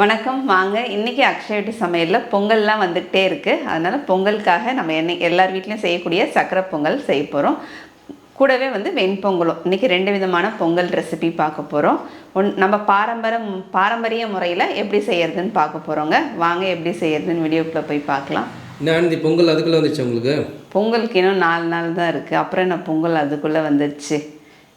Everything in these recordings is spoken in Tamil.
வணக்கம். வாங்க இன்றைக்கி அக்ஷயவட்டி சமையலில் பொங்கல்லாம் வந்துக்கிட்டே இருக்குது அதனால் பொங்கலுக்காக நம்ம என்ன எல்லார் வீட்லேயும் செய்யக்கூடிய சக்கரை பொங்கல் செய்ய போகிறோம் கூடவே வந்து வெண்பொங்கலும். இன்றைக்கி ரெண்டு விதமான பொங்கல் ரெசிபி பார்க்க போகிறோம் ஒன் நம்ம பாரம்பரம் பாரம்பரிய முறையில் எப்படி செய்யறதுன்னு பார்க்க போகிறோங்க வாங்க எப்படி செய்யறதுன்னு வீடியோக்குள்ளே போய் பார்க்கலாம். நான் இந்த பொங்கல் அதுக்குள்ளே வந்துச்சு உங்களுக்கு? பொங்கலுக்கு இன்னும் நாலு நாள் தான் இருக்குது அப்புறம் என்ன பொங்கல் அதுக்குள்ளே வந்துடுச்சு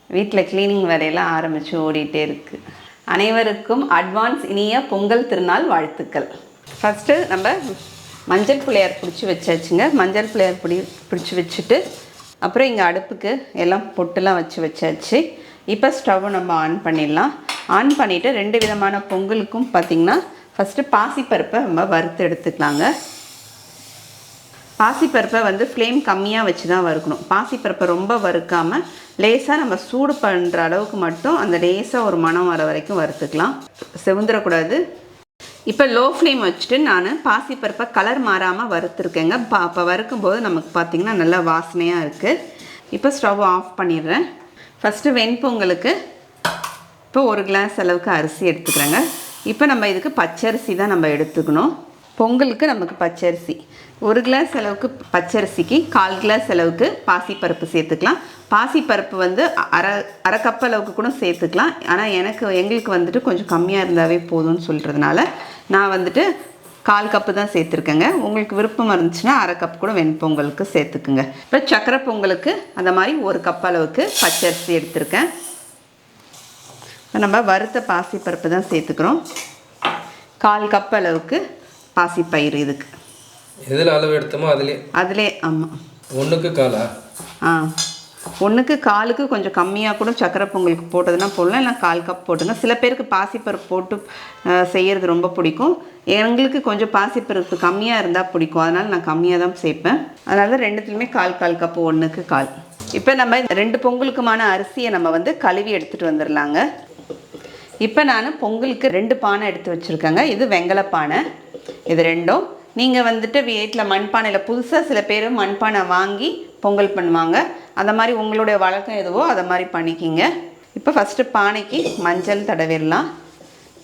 வீட்டில் க்ளீனிங் வேலையெல்லாம் ஆரம்பித்து ஓடிட்டே இருக்குது அனைவருக்கும் அட்வான்ஸ் இனிய பொங்கல் திருநாள் வாழ்த்துக்கள். ஃபஸ்ட்டு நம்ம மஞ்சள் பிள்ளையார் பிடிச்சி வச்சாச்சுங்க. மஞ்சள் பிள்ளையார் பிடி பிடிச்சி வச்சுட்டு அப்புறம் இங்கே அடுப்புக்கு எல்லாம் பொட்டுலாம் வச்சு வச்சாச்சு. இப்போ ஸ்டவ் நம்ம ஆன் பண்ணிடலாம். ஆன் பண்ணிவிட்டு ரெண்டு விதமான பொங்கலுக்கும் பார்த்திங்கன்னா ஃபஸ்ட்டு பாசிப்பருப்பை நம்ம வறுத்து எடுத்துக்கலாங்க. பாசிப்பருப்பை வந்து ஃப்ளேம் கம்மியாக வச்சு தான் வறுக்கணும். பாசிப்பருப்பை ரொம்ப வறுக்காமல் லேசாக நம்ம சூடு பண்ணுற அளவுக்கு மட்டும் அந்த லேசாக ஒரு மணம் வர வரைக்கும் வறுத்துக்கலாம். செவுந்துடக்கூடாது இப்போ லோ ஃப்ளேம் வச்சுட்டு நான் பாசிப்பருப்பை கலர் மாறாமல் வறுத்துருக்கேங்க. பா அப்போ வறுக்கும்போது நமக்கு பார்த்திங்கன்னா நல்லா வாசனையாக இருக்குது இப்போ ஸ்டவ் ஆஃப் பண்ணிடுறேன். ஃபஸ்ட்டு வெண்பொங்கலுக்கு இப்போ ஒரு கிளாஸ் அளவுக்கு அரிசி எடுத்துக்கிறேங்க. இப்போ நம்ம இதுக்கு பச்சரிசி தான் நம்ம எடுத்துக்கணும். பொங்கலுக்கு நமக்கு பச்சரிசி. ஒரு கிளாஸ் அளவுக்கு பச்சரிசிக்கு கால் கிளாஸ் அளவுக்கு பாசிப்பருப்பு சேர்த்துக்கலாம். பாசிப்பருப்பு வந்து அரை அரை கப் அளவுக்கு கூட சேர்த்துக்கலாம். ஆனால் எனக்கு எங்களுக்கு வந்துட்டு கொஞ்சம் கம்மியாக இருந்தாவே போதும்னு சொல்கிறதுனால நான் வந்துட்டு கால் கப்பு தான் சேர்த்துருக்கேங்க. உங்களுக்கு விருப்பம் இருந்துச்சுன்னா அரை கப் கூட வெண்பொங்கலுக்கு சேர்த்துக்குங்க. இப்போ சக்கரை பொங்கலுக்கு அந்த மாதிரி ஒரு கப் அளவுக்கு பச்சரிசி எடுத்திருக்கேன். இப்போ நம்ம வறுத்த பாசிப்பருப்பு தான் சேர்த்துக்கிறோம். கால் கப் அளவுக்கு பாசிப்பயிறு இதுக்கு. எதில் அளவு எடுத்தோமோ அதுலேயே? அதிலே ஆமாம் ஒன்றுக்கு காலா? ஆ. ஒன்றுக்கு காலுக்கு கொஞ்சம் கம்மியாக கூட சக்கரை பொங்கலுக்கு போட்டதுன்னா போடலாம் இல்லை கால் கப் போட்டுங்க. சில பேருக்கு பாசிப்பருப்பு போட்டு அஹ், செய்யறது ரொம்ப பிடிக்கும். எங்களுக்கு கொஞ்சம் பாசிப்பருப்பு கம்மியாக இருந்தால் பிடிக்கும். அதனால் நான் கம்மியாக தான் சேர்ப்பேன். அதனால ரெண்டுத்துலையுமே கால் கால் கப்பு ஒன்றுக்கு கால். இப்போ நம்ம ரெண்டு பொங்கலுக்குமான அரிசியை நம்ம வந்து கழுவி எடுத்துகிட்டு வந்துடலாங்க இப்போ நான் பொங்கலுக்கு ரெண்டு பானை எடுத்து வச்சுருக்கேங்க. இது வெங்கல பானை இது ரெண்டும் நீங்கள் வந்துட்டு வீட்டில் மண்பானையில் புதுசாக சில பேர் மண்பானை வாங்கி பொங்கல் பண்ணுவாங்க. அந்த மாதிரி உங்களுடைய வழக்கம் எதுவோ அதை மாதிரி பண்ணிக்கிங்க. இப்போ ஃபஸ்ட்டு பானைக்கு மஞ்சள் தடவிடலாம்.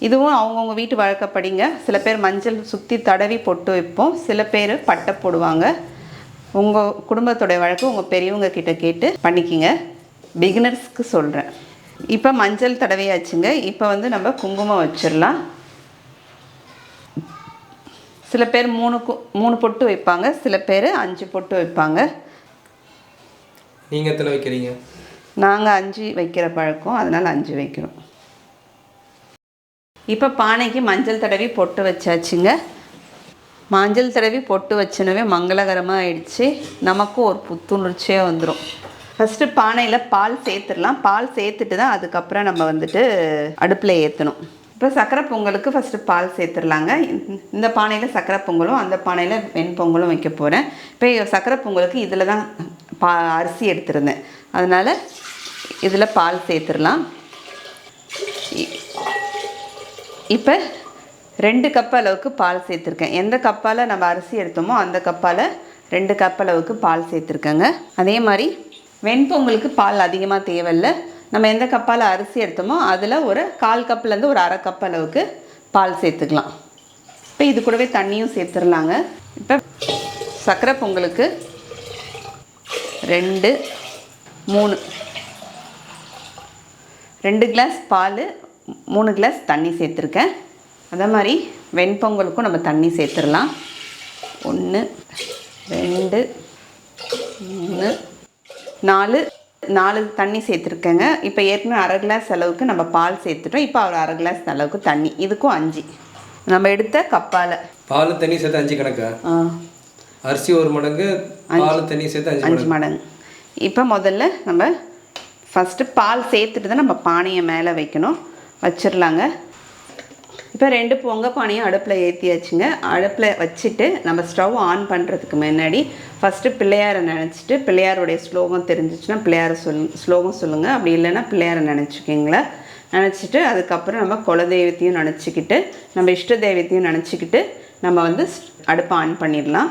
இதுவும் அவங்கவுங்க வீட்டு வழக்கப்படிங்க. சில பேர் மஞ்சள் சுற்றி தடவி பொட்டு வைப்போம். சில பேர் பட்டை போடுவாங்க. உங்கள் குடும்பத்துடைய வழக்கு உங்கள் பெரியவங்க கிட்ட கேட்டு பண்ணிக்கிங்க. பிகினர்ஸ்க்கு சொல்கிறேன் இப்போ மஞ்சள் தடவையாச்சுங்க. இப்போ வந்து நம்ம குங்குமம் வச்சிடலாம். சில பேர் மூணு கு- மூணு பொட்டு வைப்பாங்க சில பேர் அஞ்சு பொட்டு வைப்பாங்க. நீங்கள் எத்தனை வைக்கிறீங்க? நாங்கள் அஞ்சு வைக்கிற பழக்கம் அதனால் அஞ்சு வைக்கிறோம். இப்போ பானைக்கு மஞ்சள் தடவி பொட்டு வச்சாச்சுங்க. மஞ்சள் தடவி பொட்டு வச்சனவே மங்களகரமாக ஆயிடுச்சு. நமக்கும் ஒரு புத்துணர்ச்சியாக வந்துடும் ஃபஸ்ட்டு பானையில் பால் சேர்த்துடலாம். பால் சேர்த்துட்டு தான் அதுக்கப்புறம் நம்ம வந்துட்டு அடுப்பில் ஏற்றணும் இப்போ சக்கரை பொங்கலுக்கு ஃபஸ்ட்டு பால் சேர்த்துடலாங்க. இந்த- இந்த பானையில் சக்கரை பொங்கலும் அந்த பானையில் வெண்பொங்கலும் வைக்க போகிறேன் இப்போ சக்கரை பொங்கலுக்கு இதில் தான் பா அரிசி எடுத்திருந்தேன். அதனால் இதில் பால் சேர்த்துடலாம். இ- இப்போ ரெண்டு கப் அளவுக்கு பால் சேர்த்துருக்கேன். எந்த கப்பால் நம்ம அரிசி எடுத்தோமோ அந்த கப்பால் ரெண்டு கப் அளவுக்கு பால் சேர்த்துருக்கேங்க. அதே மாதிரி வெண்பொங்கலுக்கு பால் அதிகமாக தேவையில்லை. நம்ம எந்த கப்பால் அரிசி எடுத்தோமோ அதில் ஒரு கால் கப்லேருந்து ஒரு அரை கப் அளவுக்கு பால் சேர்த்துக்கலாம். இப்போ இது கூடவே தண்ணியும் சேர்த்துடலாங்க இப்போ சர்க்கரை பொங்கலுக்கு ரெண்டு மூணு. ரெண்டு கிளாஸ் பால் மூணு கிளாஸ் தண்ணி சேர்த்துருக்கேன். அதே மாதிரி வெண்பொங்கலுக்கும் நம்ம தண்ணி சேர்த்துடலாம் ஒன்று ரெண்டு மூணு நாலு. நாலு தண்ணி சேர்த்துருக்கேங்க. இப்போ ஏற்கனவே அரை கிளாஸ் அளவுக்கு நம்ம பால் சேர்த்துட்டோம். இப்போ ஒரு அரை கிளாஸ் அளவுக்கு தண்ணி. இதுக்கும் அஞ்சு. நம்ம எடுத்த கப்பால். பால் தண்ணி சேர்த்து அஞ்சு கணக்கா? அரிசி ஒரு மடங்கு பால் தண்ணி சேர்த்து அஞ்சு மடங்கு. இப்போ முதல்ல நம்ம ஃபஸ்ட்டு பால் சேர்த்துட்டு தான் நம்ம பானையை மேலே வைக்கணும். வச்சிடலாங்க இப்போ ரெண்டு பொங்க பானையும் அடுப்பில் ஏற்றியாச்சுங்க அடுப்பில் வச்சுட்டு நம்ம ஸ்டவ் ஆன் பண்ணுறதுக்கு முன்னாடி ஃபஸ்ட்டு பிள்ளையாரை நினச்சிட்டு பிள்ளையாருடைய ஸ்லோகம் தெரிஞ்சிச்சுன்னா பிள்ளையாரை சொல் ஸ்லோகம் சொல்லுங்கள் அப்படி இல்லைன்னா பிள்ளையாரை நினச்சிக்கிங்களா நினச்சிட்டு அதுக்கப்புறம் நம்ம குலதெய்வத்தையும் நினச்சிக்கிட்டு நம்ம இஷ்ட தெய்வத்தையும் நினச்சிக்கிட்டு நம்ம வந்து அடுப்பை ஆன் பண்ணிடலாம்.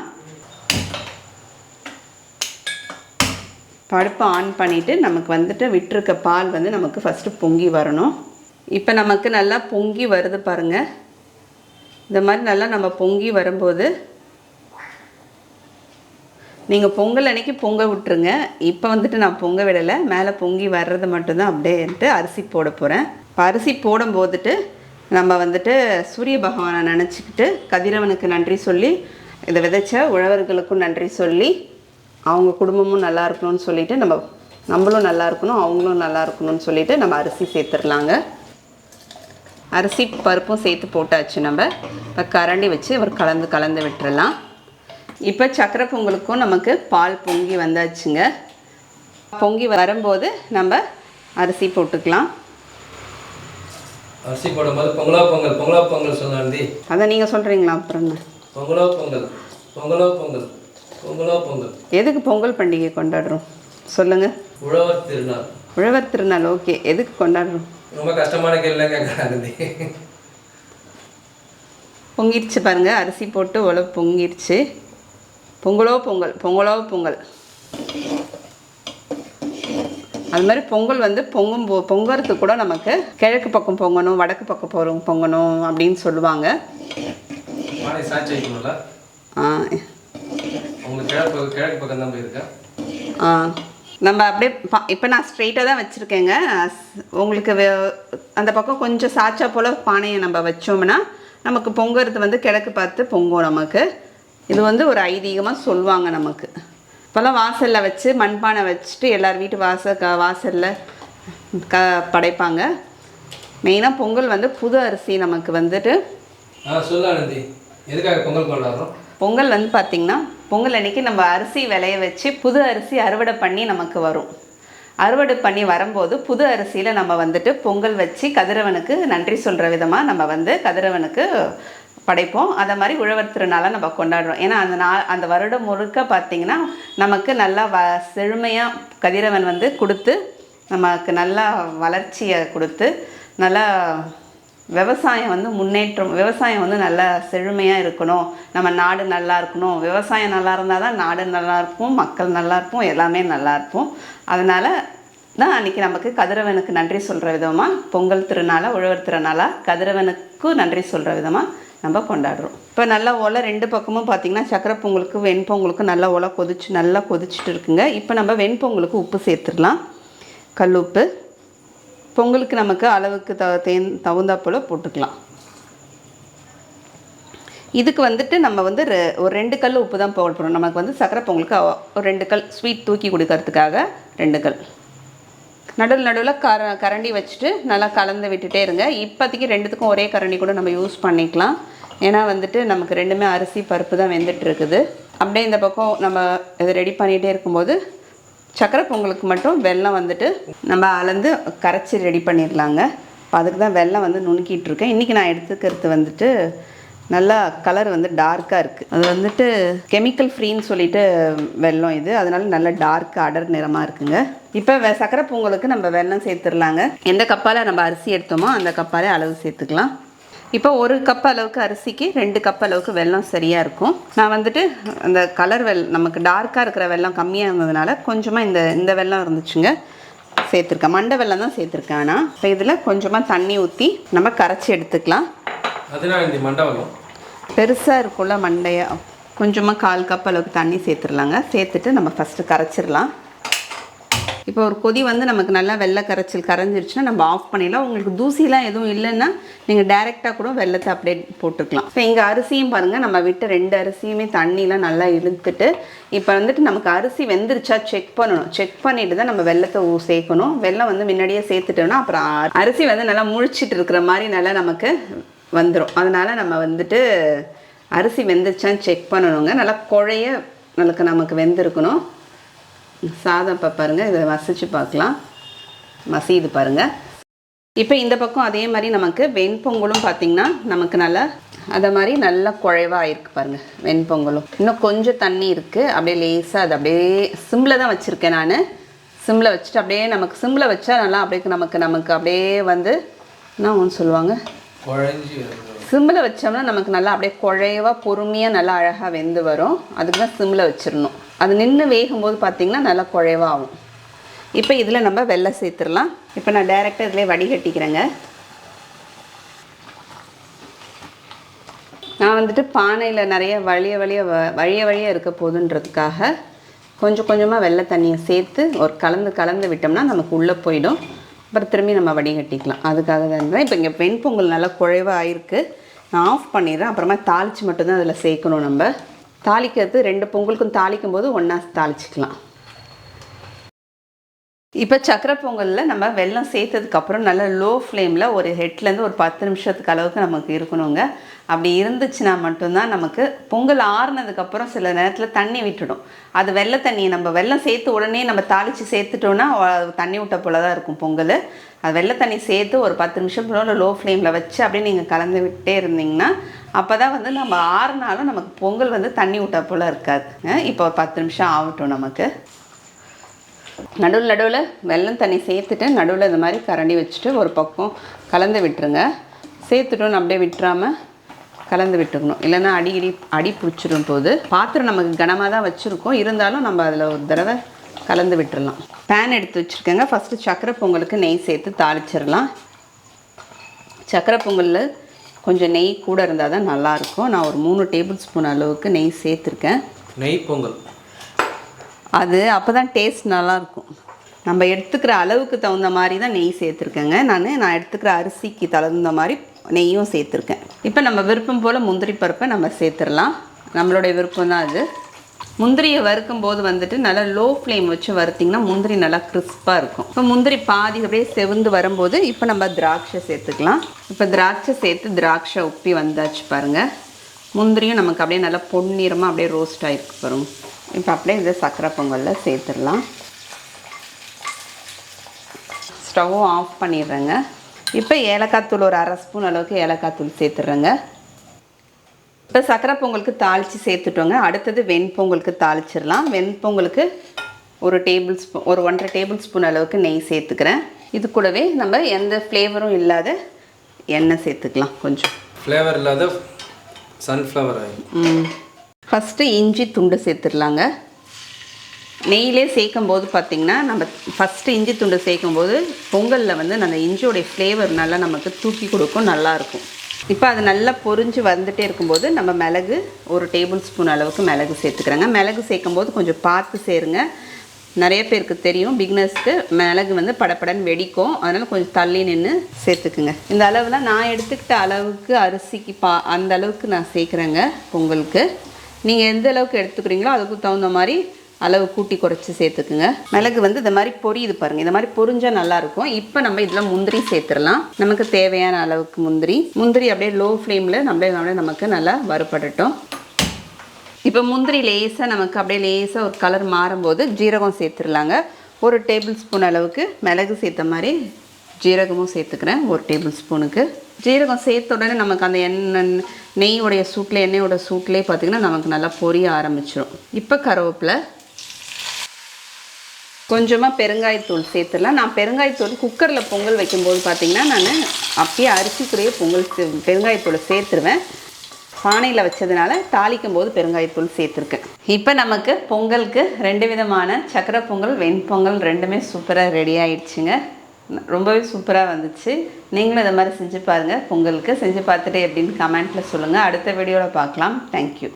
அடுப்பை ஆன் பண்ணிவிட்டு நமக்கு வந்துட்டு விட்டுருக்க பால் வந்து நமக்கு ஃபஸ்ட்டு பொங்கி வரணும். இப்போ நமக்கு நல்லா பொங்கி வருது பாருங்கள் இந்த மாதிரி நல்லா நம்ம பொங்கி வரும்போது நீங்கள் பொங்கல் அன்னைக்கு பொங்க விட்டுருங்க. இப்போ வந்துட்டு நான் பொங்க விடலை. மேலே பொங்கி வர்றது மட்டும்தான் அப்படியேன்ட்டு அரிசி போட போகிறேன் இப்போ அரிசி போடும் போதுட்டு நம்ம வந்துட்டு சூரிய பகவானை நினச்சிக்கிட்டு கதிரவனுக்கு நன்றி சொல்லி இதை விதைச்ச உழவர்களுக்கும் நன்றி சொல்லி அவங்க குடும்பமும் நல்லா இருக்கணும்னு சொல்லிட்டு நம்ம நம்மளும் நல்லா இருக்கணும் அவங்களும் நல்லா இருக்கணும்னு சொல்லிட்டு நம்ம அரிசி சேர்த்துடலாங்க. அரிசி பருப்பும் சேர்த்து போட்டாச்சு நம்ம. இப்போ கரண்டி வச்சு ஒரு கலந்து கலந்து விட்டுறலாம். இப்போ சக்கரை பொங்கலுக்கும் நமக்கு பால் பொங்கி வந்தாச்சுங்க. பொங்கி வரும்போது நம்ம அரிசி போட்டுக்கலாம். அரிசி போடும்போது பொங்கலோ பொங்கல் பொங்கலோ பொங்கல் சொன்னாண்டி அதை நீங்கள் சொல்கிறீங்களா அப்புறம்? பொங்கலோ பொங்கல் பொங்கலோ பொங்கல் பொங்கலோ பொங்கல். எதுக்கு பொங்கல் பண்டிகை கொண்டாடுறோம்? சொல்லுங்கள் உழவர் திருநாள். உழவர் திருநாள் ஓகே. எதுக்கு கொண்டாடுறோம்? ரொம்ப கஷ்டமான கேள்விலாம் கேட்குறாங்க பொங்கிருச்சு பாருங்க அரிசி போட்டு உழவு பொங்கிருச்சு. பொங்கலோ பொங்கல் பொங்கலோ பொங்கல். அது மாதிரி பொங்கல் வந்து பொங்கும் போ பொங்கறதுக்கு கூட நமக்கு கிழக்கு பக்கம் பொங்கணும் வடக்கு பக்கம் போகிறோம் பொங்கணும் அப்படின்னு சொல்லுவாங்க. ஆ, உங்களுக்கு கிழக்கு பக்கம் கிழக்கு பக்கம் தான் போயிருக்கேன் ஆ. நம்ம அப்படியே பா இப்போ நான் ஸ்ட்ரெயிட்டாக தான் வச்சுருக்கேங்க. உங்களுக்கு அந்த பக்கம் கொஞ்சம் சாச்சா போல் பானையை நம்ம வச்சோம்னா நமக்கு பொங்குறது வந்து கிழக்கு பார்த்து பொங்கும் நமக்கு. இது வந்து ஒரு ஐதீகமாக சொல்லுவாங்க நமக்கு. இப்போல்லாம் வாசலில் வச்சு மண்பானை வச்சுட்டு எல்லார் வீட்டு வாச க வாசலில் க படைப்பாங்க. மெயினாக பொங்கல் வந்து புது அரிசி நமக்கு வந்துட்டு பொங்கல் கொண்டாடுறோம்? பொங்கல் வந்து பார்த்திங்கன்னா பொங்கல் அன்னைக்கு நம்ம அரிசி விளைய வச்சு புது அரிசி அறுவடை பண்ணி நமக்கு வரும். அறுவடை பண்ணி வரும்போது புது அரிசியில் நம்ம வந்துட்டு பொங்கல் வச்சு கதிரவனுக்கு நன்றி சொல்கிற விதமாக நம்ம வந்து கதிரவனுக்கு படைப்போம். அதை மாதிரி உழவர் திருநாளை நம்ம கொண்டாடுறோம். ஏன்னா அந்த நாள் அந்த வருடம் முழுக்க பார்த்திங்கன்னா நமக்கு நல்லா வ செழுமையாக கதிரவன் வந்து கொடுத்து நமக்கு நல்லா வளர்ச்சியை கொடுத்து நல்லா விவசாயம் வந்து முன்னேற்றம் விவசாயம் வந்து நல்லா செழுமையாக இருக்கணும். நம்ம நாடு நல்லா இருக்கணும். விவசாயம் நல்லா இருந்தால் தான் நாடு நல்லா இருக்கும் மக்கள் நல்லா இருப்போம் எல்லாமே நல்லா இருப்போம். அதனால் தான் அன்றைக்கி நமக்கு கதிரவனுக்கு நன்றி சொல்கிற விதமாக பொங்கல் திருநாளா உழவர் திருநாளா கதிரவனுக்கு நன்றி சொல்கிற விதமாக நம்ம கொண்டாடுறோம். இப்போ நல்லா ஒலை ரெண்டு பக்கமும் பார்த்திங்கன்னா சக்கரை பொங்கலுக்கு வெண்பொங்கலுக்கு நல்லா ஒலை கொதிச்சு நல்லா கொதிச்சுட்டு இருக்குங்க. இப்போ நம்ம வெண்பொங்கலுக்கு உப்பு சேர்த்துடலாம். கல் உப்பு. பொங்கலுக்கு நமக்கு அளவுக்கு த தேன் தகுந்தாப்போல் போட்டுக்கலாம். இதுக்கு வந்துட்டு நம்ம வந்து ரெ- ஒரு ரெண்டு கல் உப்பு தான் போட போகிறோம் நமக்கு வந்து சக்கரை பொங்கலுக்கு ஒரு ரெண்டு கல் ஸ்வீட் தூக்கி கொடுக்கறதுக்காக ரெண்டு கல். நடுவில் நடுவில் கர கரண்டி வச்சுட்டு நல்லா கலந்து விட்டுட்டே இருங்க. இப்போதைக்கு ரெண்டுத்துக்கும் ஒரே கரண்டி கூட நம்ம யூஸ் பண்ணிக்கலாம். ஏன்னா வந்துட்டு நமக்கு ரெண்டுமே அரிசி பருப்பு தான் வெந்துட்டு இருக்குது. அப்படியே இந்த பக்கம் நம்ம இதை ரெடி பண்ணிகிட்டே இருக்கும்போது சக்கரை பொங்கலுக்கு மட்டும் வெல்லம் வந்துட்டு நம்ம அளந்து கரைச்சி ரெடி பண்ணிடலாங்க. இப்போ அதுக்கு தான் வெல்லம் வந்து நுணுக்கிட்டு இருக்கேன். இன்றைக்கி நான் எடுத்துக்கிறது வந்துட்டு நல்லா கலர் வந்து டார்க்காக இருக்குது அது வந்துட்டு கெமிக்கல் ஃப்ரீன்னு சொல்லிட்டு வெல்லம் இது. அதனால நல்ல டார்க் அடர் நிறமாக இருக்குங்க. இப்போ வெ சக்கரை பொங்கலுக்கு நம்ம வெல்லம் சேர்த்துடலாங்க. எந்த கப்பால் நம்ம அரிசி எடுத்தோமோ அந்த கப்பாலே அளவு சேர்த்துக்கலாம். இப்போ ஒரு கப் அளவுக்கு அரிசிக்கு ரெண்டு கப் அளவுக்கு வெல்லம் சரியாக இருக்கும். நான் வந்துட்டு அந்த கலர் வெல் நமக்கு டார்க்காக இருக்கிற வெல்லம் கம்மியாக இருந்ததுனால கொஞ்சமாக இந்த இந்த வெல்லம் இருந்துச்சுங்க. சேர்த்துருக்கேன். மண்டை வெல்லம் தான் சேர்த்துருக்கேன் ஆனால் இப்போ இதில் கொஞ்சமாக தண்ணி ஊற்றி நம்ம கரைச்சி எடுத்துக்கலாம். பெருசாக இருக்கும்ல மண்டையா. கொஞ்சமாக கால் கப் அளவுக்கு தண்ணி சேர்த்துடலாங்க சேர்த்துட்டு நம்ம ஃபஸ்ட்டு கரைச்சிடலாம் இப்போ ஒரு கொதி வந்து நமக்கு நல்லா வெள்ளை கரைச்சல் கரைஞ்சிருச்சுன்னா நம்ம ஆஃப் பண்ணிடலாம். உங்களுக்கு தூசிலாம் எதுவும் இல்லைன்னா நீங்கள் டைரெக்டாக கூட வெள்ளத்தை அப்படியே போட்டுக்கலாம். இப்போ இங்கே அரிசியும் பாருங்கள் நம்ம விட்டு ரெண்டு அரிசியுமே தண்ணிலாம் நல்லா இழுத்துட்டு இப்போ வந்துட்டு நமக்கு அரிசி வெந்துருச்சா செக் பண்ணணும். செக் பண்ணிட்டு தான் நம்ம வெள்ளத்தை சேர்க்கணும். வெள்ளம் வந்து முன்னாடியே சேர்த்துட்டோம்னா அப்புறம் அரிசி வந்து நல்லா முழிச்சிட்டு இருக்கிற மாதிரி நல்லா நமக்கு வந்துடும் அதனால் நம்ம வந்துட்டு அரிசி வெந்துருச்சான்னு செக் பண்ணணுங்க. நல்லா குழைய நமக்கு நமக்கு வெந்திருக்கணும். சாதம் இப்போ பாருங்கள் இதை மசிச்சு பார்க்கலாம். மசியுது பாருங்கள் இப்போ இந்த பக்கம் அதே மாதிரி நமக்கு வெண்பொங்கலும் பார்த்திங்கன்னா நமக்கு நல்லா அதை மாதிரி நல்லா குழைவாக இருக்குது பாருங்கள் வெண்பொங்கலும். இன்னும் கொஞ்சம் தண்ணி இருக்குது அப்படியே லேசாக அது அப்படியே சிம்மில் தான் வச்சுருக்கேன் நான். சிம்மில் வச்சுட்டு அப்படியே நமக்கு சிம்மில் வச்சா நல்லா அப்படியே நமக்கு நமக்கு அப்படியே வந்து என்ன ஒன்று சொல்லுவாங்க? குழஞ்சி சிம்மில் வச்சோம்னா நமக்கு நல்லா அப்படியே குழைவாக பொறுமையாக நல்லா அழகாக வெந்து வரும். அதுக்கு தான் சிம்மில் வச்சிடணும். அது நின்று வேகும்போது பார்த்திங்கன்னா நல்லா குழைவா ஆகும். இப்போ இதில் நம்ம வெள்ளை சேர்த்துடலாம். இப்போ நான் டைரெக்டாக இதிலே வடிகட்டிக்கிறேங்க. நான் வந்துட்டு பானையில் நிறைய வழிய வழிய வ- வழிய வழிய இருக்க போதுன்றதுக்காக கொஞ்சம் கொஞ்சமாக வெள்ளை தண்ணியை சேர்த்து ஒரு கலந்து கலந்து விட்டோம்னா நமக்கு உள்ளே போயிடும். அப்புறம் திரும்பி நம்ம வடிகட்டிக்கலாம். அதுக்காக தான் இருந்தால் இப்போ இங்கே வெண்பொங்கல் நல்லா குழைவாக ஆயிருக்கு நான் ஆஃப் பண்ணிடுறேன். அப்புறமா தாளித்து மட்டும்தான் அதில் சேர்க்கணும் நம்ம. தாளிக்கிறது ரெண்டு பொங்கலுக்கும் தாளிக்கும் போது ஒன்றா தாளிச்சிக்கலாம். இப்போ சக்கரை பொங்கலில் நம்ம வெள்ளம் சேர்த்ததுக்கப்புறம் நல்லா லோ ஃப்ளேமில் ஒரு ஹெட்லேருந்து ஒரு பத்து நிமிஷத்துக்கு அளவுக்கு நமக்கு இருக்கணுங்க. அப்படி இருந்துச்சுன்னா மட்டும்தான் நமக்கு பொங்கல் ஆறுனதுக்கப்புறம் சில நேரத்தில் தண்ணி விட்டுடும். அது வெள்ளை தண்ணியை நம்ம வெள்ளம் சேர்த்து உடனே நம்ம தாளித்து சேர்த்துட்டோன்னா தண்ணி விட்ட போல தான் இருக்கும் பொங்கல். அது வெள்ளை தண்ணி சேர்த்து ஒரு பத்து நிமிஷம் போல லோ ஃப்ளேமில் வச்சு அப்படியே நீங்கள் கலந்து விட்டே இருந்தீங்கன்னா அப்போ தான் வந்து நம்ம ஆறுனாலும் நமக்கு பொங்கல் வந்து தண்ணி விட்ட போல் இருக்காது இப்போ ஒரு பத்து நிமிஷம் ஆகட்டும் நமக்கு. நடுவில் நடுவில் வெல்லம் தண்ணி சேர்த்துட்டு நடுவில் இந்த மாதிரி கரண்டி வச்சுட்டு ஒரு பக்கம் கலந்து விட்டுருங்க. சேர்த்துட்டோன்னு அப்படியே விட்டுறாமல் கலந்து விட்டுக்கணும். இல்லைன்னா அடிக்கடி அடி பிடிச்சிடும் போது பாத்திரம் நமக்கு கனமாக தான் வச்சுருக்கோம். இருந்தாலும் நம்ம அதில் ஒரு தடவை கலந்து விட்டுடலாம் பேன் எடுத்து வச்சுருக்கேங்க. ஃபஸ்ட்டு சக்கரை பொங்கலுக்கு நெய் சேர்த்து தாளிச்சிடலாம். சக்கரை பொங்கலில் கொஞ்சம் நெய் கூட இருந்தால் தான் நல்லாயிருக்கும் நான் ஒரு மூணு டேபிள் ஸ்பூன் அளவுக்கு நெய் சேர்த்துருக்கேன். நெய் பொங்கல். அது அப்போ தான் டேஸ்ட் நல்லாயிருக்கும் நம்ம எடுத்துக்கிற அளவுக்கு தகுந்த மாதிரி தான் நெய் சேர்த்துருக்கேங்க. நான் நான் எடுத்துக்கிற அரிசிக்கு தகுந்த மாதிரி நெய்யும் சேர்த்துருக்கேன். இப்போ நம்ம விருப்பம் போல் முந்திரி பருப்பை நம்ம சேர்த்துடலாம் நம்மளுடைய விருப்பம் தான் அது. முந்திரியை வறுக்கும் போது வந்துட்டு நல்லா லோ ஃப்ளேம் வச்சு வறுத்திங்கன்னா முந்திரி நல்லா கிறிஸ்பாக இருக்கும். இப்போ முந்திரி பாதி அப்படியே செவந்து வரும்போது இப்போ நம்ம திராட்சை சேர்த்துக்கலாம். இப்போ திராட்சை சேர்த்து திராட்சை உப்பி வந்தாச்சு பாருங்கள் முந்திரியும் நமக்கு அப்படியே நல்லா பொன்னிறமாக அப்படியே ரோஸ்ட் ஆகிருக்கு பாருங்க. இப்போ அப்படியே இதை சக்கரை பொங்கலில் சேர்த்துடலாம். ஸ்டவ்வும் ஆஃப் பண்ணிடுறேங்க. இப்போ ஏலக்காய் தூள் ஒரு அரை ஸ்பூன் அளவுக்கு ஏலக்காய் தூள் சேர்த்துடுறேங்க. இப்போ சக்கரை பொங்கலுக்கு தாளித்து சேர்த்துட்டோங்க. அடுத்தது வெண்பொங்கலுக்கு தாளிச்சிடலாம். வெண்பொங்கலுக்கு ஒரு டேபிள் ஸ்பூன் ஒரு ஒன்றரை டேபிள் ஸ்பூன் அளவுக்கு நெய் சேர்த்துக்கிறேன். இது கூடவே நம்ம எந்த ஃப்ளேவரும் இல்லாத எண்ணெய் சேர்த்துக்கலாம் கொஞ்சம். ஃப்ளேவர் இல்லாத சன்ஃப்ளவர் ஆயில் ஃபஸ்ட்டு இஞ்சி துண்டு சேர்த்துடலாங்க. நெய்யிலே சேர்க்கும் போது பார்த்திங்கன்னா நம்ம ஃபஸ்ட்டு இஞ்சி துண்டு சேர்க்கும் போது பொங்கலில் வந்து அந்த இஞ்சியோடைய ஃப்ளேவர் நல்லா நமக்கு தூக்கி கொடுக்கும் நல்லாயிருக்கும் இப்போ அது நல்லா பொரிஞ்சு வந்துகிட்டே இருக்கும்போது நம்ம மிளகு ஒரு டேபிள் ஸ்பூன் அளவுக்கு மிளகு சேர்த்துக்கிறேங்க. மிளகு சேர்க்கும் போது கொஞ்சம் பார்த்து சேருங்க. நிறைய பேருக்கு தெரியும் பிக்னஸ்க்கு மிளகு வந்து படபடன்னு வெடிக்கும். அதனால் கொஞ்சம் தள்ளி நின்று சேர்த்துக்குங்க. இந்த அளவில் நான் எடுத்துக்கிட்ட அளவுக்கு அரிசிக்கு பா அந்த அளவுக்கு நான் சேர்க்குறேங்க பொங்கலுக்கு. நீங்கள் எந்த அளவுக்கு எடுத்துக்கிறீங்களோ அதுக்கு தகுந்த மாதிரி அளவு கூட்டி குறைச்சி சேர்த்துக்குங்க. மிளகு வந்து இந்த மாதிரி பொரியுது பாருங்கள் இந்த மாதிரி பொரிஞ்சால் நல்லாயிருக்கும். இப்போ நம்ம இதில் முந்திரி சேர்த்துடலாம். நமக்கு தேவையான அளவுக்கு முந்திரி. முந்திரி அப்படியே லோ ஃப்ளேமில் நம்மளே நம்மளே நமக்கு நல்லா வறுபடட்டும். இப்போ முந்திரி லேசாக நமக்கு அப்படியே லேசாக ஒரு கலர் மாறும்போது ஜீரகம் சேர்த்துடலாங்க. ஒரு டேபிள் ஸ்பூன் அளவுக்கு மிளகு சேர்த்த மாதிரி ஜீரகமும் சேர்த்துக்கிறேன். ஒரு டேபிள் ஸ்பூனுக்கு ஜீரகம் சேர்த்த உடனே நமக்கு அந்த எண்ணெய் நெய்யோடைய சூட்டில் எண்ணெயோட சூட்லேயே பார்த்திங்கன்னா நமக்கு நல்லா பொரிய ஆரம்பிச்சிடும் இப்போ கருவேப்பிலை. கொஞ்சமாக பெருங்காயத்தூள் சேர்த்துடலாம். நான் பெருங்காயத்தூள் குக்கரில் பொங்கல் வைக்கும்போது பார்த்திங்கன்னா நான் அப்படியே அரிசிக்குள்ளேயே பொங்கல் சே- பெருங்காயத்தூளை சேர்த்துருவேன். பானையில் வச்சதுனால தாளிக்கும் போது பெருங்காயத்தூள் சேர்த்துருக்கேன். இப்போ நமக்கு பொங்கலுக்கு ரெண்டு விதமான சக்கரை பொங்கல் வெண்பொங்கல் ரெண்டுமே சூப்பராக ரெடி ஆயிடுச்சுங்க. ரொம்பவே சூப்பராக வந்துச்சு. நீங்களும் இதை மாதிரி செஞ்சு பாருங்கள் பொங்கலுக்கு செஞ்சு பார்த்துட்டு எப்படின்னு கமெண்ட்டில் சொல்லுங்கள் அடுத்த வீடியோவில் பார்க்கலாம். தேங்க்யூ